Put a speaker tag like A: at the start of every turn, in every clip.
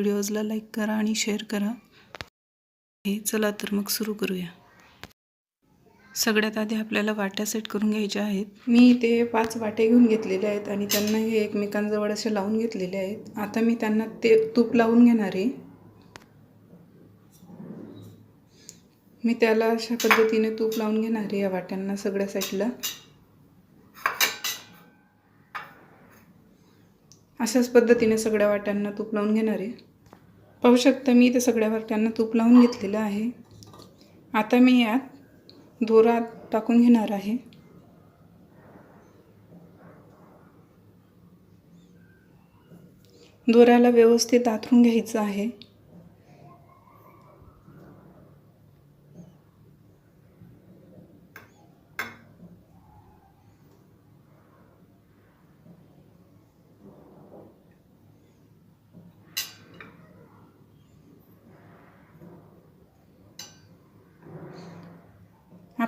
A: व्हिडिओजला like करा आणि share करा. हे चला तर मग सुरू करूया. सगळ्यात आधी आपल्याला वाट्या सेट करून घ्यायच्या आहेत. मी ते पाच वाटे घेऊन घेतलेले आहेत आणि त्यांना हे एकमेकांजवळ असे लावून घेतलेले आहेत. आता मी त्यांना ते तूप लावून घेणार आहे. मी त्याला अशा पद्धतीने तूप लावून घेणार आहे या वाट्यांना सगळ्या साईडला. अशाच पद्धतीने सगळ्या वाट्यांना तूप लावून घेणार आहे. पाहू शकता मी ते सगळ्या त्यांना तूप लावून घेतलेलं आहे. आता मी यात दोरा टाकून घेणार आहे. दोऱ्याला व्यवस्थित आथरून घ्यायचं आहे.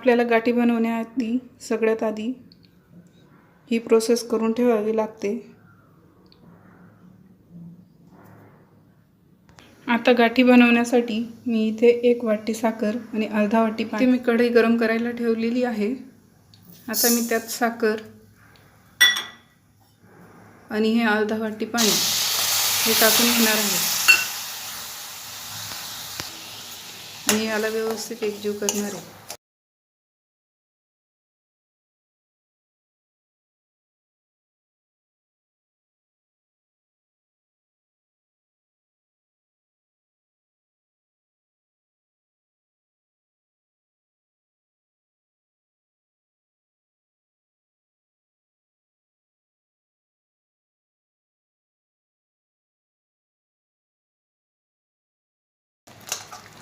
A: आपल्याला गाठी बनवण्याआधी सगळ्यात आधी ही प्रोसेस करून ठेवावी लागते. आता गाठी बनवण्यासाठी मी इथे एक वाटी साखर आणि अर्धा वाटी पाणी मी कढई गरम करायला ठेवलेली आहे. आता मी त्यात साखर आणि हे अर्धा वाटी पाणी हे टाकून घेणार आहे. आणि याला व्यवस्थित एकजीव करणार आहे.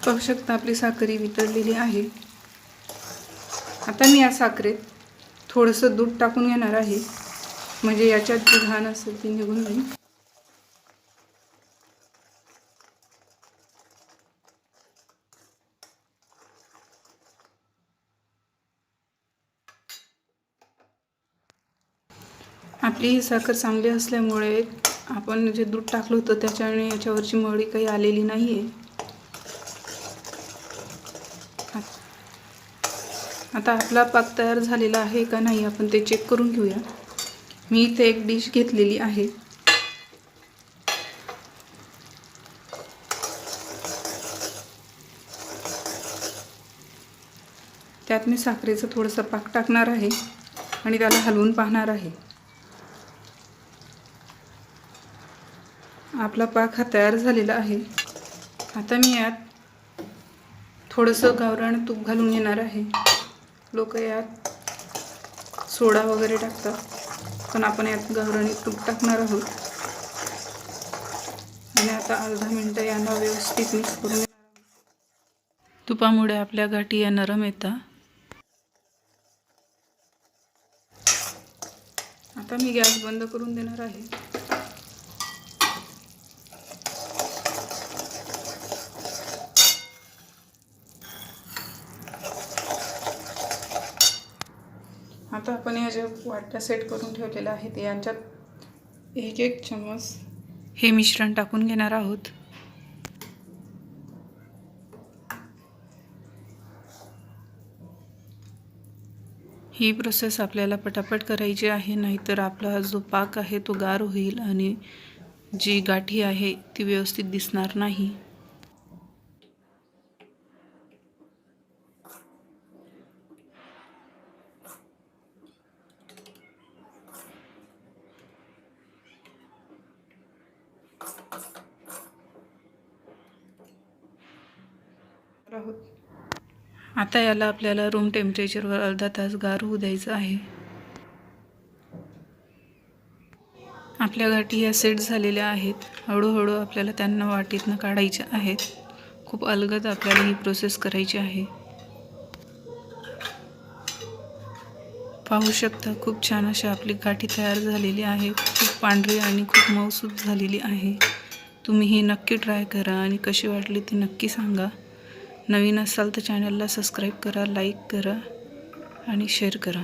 A: पाहू शकता आपली साखरी वितळलेली आहे. आता मी या साखरेत थोडंसं दूध टाकून घेणार आहे. म्हणजे याच्यात जी घाण असेल ती निघून जाईल. आपली ही साखर चांगली असल्यामुळे आपण जे दूध टाकलं होतं त्याच्याने याच्यावरची मळी काही आलेली नाही आहे आता आपला पाक तयार झालेला आहे का नाही आपण ते चेक करून घेऊया. मी इथे एक डिश घेतलेली आहे. त्यात मी साखरेचं थोडंसं पाक टाकणार आहे आणि त्याला हलवून पाहणार आहे. आपला पाक हा तयार झालेला आहे. आता मी यात थोडंसं गावरान तूप घालून घेणार आहे. लोक यात सोडा वगैरे टाकतात. पण आपण यात गावरानी तूप टाकणार आहोत. आणि आता अर्धा मिनटं यांना व्यवस्थित मिक्स करून तुपामुळे आपल्या गाठी या नरम येतात. आता मी गॅस बंद करून देणार आहे. आता आपण या ज्या वाट्या सेट करून ठेवलेल्या आहेत यांच्यात एक एक चमच हे मिश्रण टाकून घेणार आहोत. ही प्रोसेस आपल्याला पटापट करायची आहे नाहीतर आपला जो पाक आहे तो गार होईल आणि जी गाठी आहे ती व्यवस्थित दिसणार नाही. आता याला आपल्याला रूम टेम्परेचरवर अर्धा तास गार होऊ द्यायचं आहे. आपल्या गाठी या सेट झालेल्या आहेत. हळूहळू आपल्याला त्यांना वाटीतनं काढायच्या आहेत. खूप अलगद आपल्याला ही प्रोसेस करायची आहे. पाहू शकता खूप छान अशी आपली गाठी तयार झालेली आहे खूप पांढरी आणि खूप मऊसूद झालेली आहे. तुम्ही ही नक्की ट्राय करा आणि कशी वाटली ती नक्की सांगा. नवीन असाल तर चॅनलला सबस्क्राईब करा लाईक करा आणि शेअर करा.